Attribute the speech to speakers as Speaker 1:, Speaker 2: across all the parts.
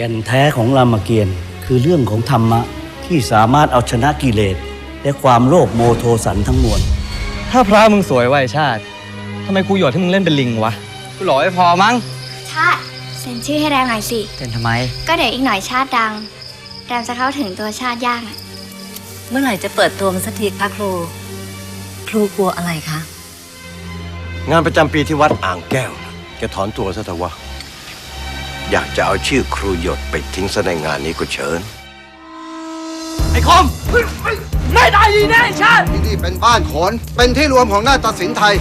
Speaker 1: แก่นแท้ของรามเกียรติ์คือเรื่องของธรรมะที่สามารถเอาชนะกิเลสและความโลภโมโทสันทั้งมวล
Speaker 2: ถ้าพระมึงสวยไวะไอ้ชาติทำไมครูหยดให้มึงเล่นเป็นลิงวะ กูหล่อไม่พอมั้ง
Speaker 3: ชาติเซ็นชื่อให้แรมหน่อยสิ
Speaker 2: เป็นทำไม
Speaker 3: ก็เดี๋ยวอีกหน่อยชาติดัง แรมจะเข้าถึงตัวชาติยากอะ
Speaker 4: เมื่อไหร่จะเปิดตัวมันสักทีคะครู ครูกลัวอะไรคะ
Speaker 5: งานประจำปีที่วัดอ่างแก้วนะแกถอนตัวซะเถอะวะ อยากจะเอาชื่อครูหยดไปทิ้งซะในงานนี้ก็เชิญ
Speaker 2: ไอ้คม ไม่ได้ดีแน่ชาติ
Speaker 6: ที่นี่เป็นบ้านโขน เป็นที่รวมของหน้าตัดสินไทย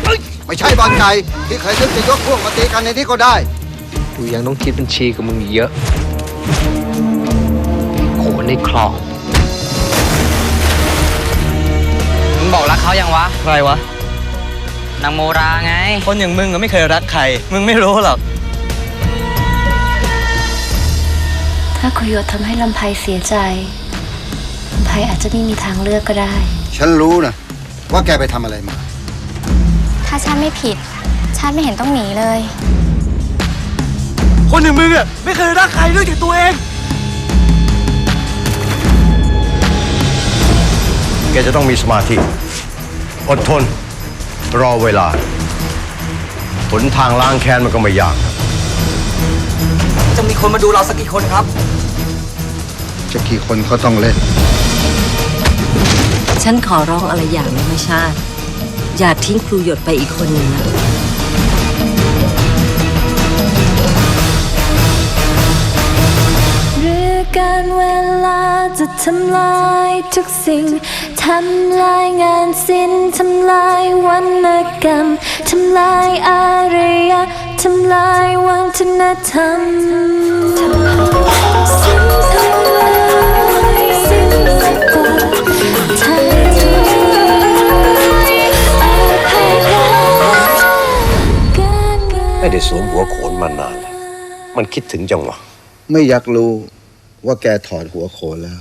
Speaker 6: ไม่ใช่บอลไก่ที่ใครนึกจะยกพวกมาตีกันในนี้ก็ได้
Speaker 7: กูยังต้องคิดบัญชีกับมึงอีกเยอะโขนในคลอง
Speaker 8: มึงบอกรักเขายังวะ
Speaker 2: ใครวะ
Speaker 8: นางโมราไง
Speaker 2: คนอย่างมึงก็ไม่เคยรักใคร มึงไม่รู้หรอก
Speaker 3: ถ้าคุยโยทำให้ลำไพเสียใจลำไพอาจจะไม่มีทางเลือกก็ได้
Speaker 6: ฉันรู้นะ ว่าแกไปทำอะไรมา
Speaker 3: ถ้าชาติไม่ผิดชาติไม่เห็นต้องหนีเลย
Speaker 2: คนอย่างมึงอะไม่เคยรักใครด้วยจากตัวเอง
Speaker 5: แกจะต้องมีสมาธิ อดทน รอเวลาหนทางล้างแค้นมันก็ไม่ยาก
Speaker 8: จะมีคนมาดูเราสักกี่คนครับ
Speaker 6: จะกี่คนก็ต้องเล่น
Speaker 4: ฉันขอร้องอะไรอย่างหนึงไม่ชาติ อย่าทิ้งครูหยดไปอีกคนหนึ่งนะ
Speaker 3: หรือการเวลาจะทำลายทุกสิ่ง ทำลายงานศิลป์ทำลายวรรณกรรม ทำลายอารยะทำลายวั ฒนธรรมสินทำลายสินสักกว่าไทยอาภัยรักการงาน
Speaker 5: ไม่ได้สวมหัวโขนมานานแล้วมันคิดถึงจังหวะ
Speaker 6: ไม่อยากรู้ว่าแกถอดหัวโขนแล้ว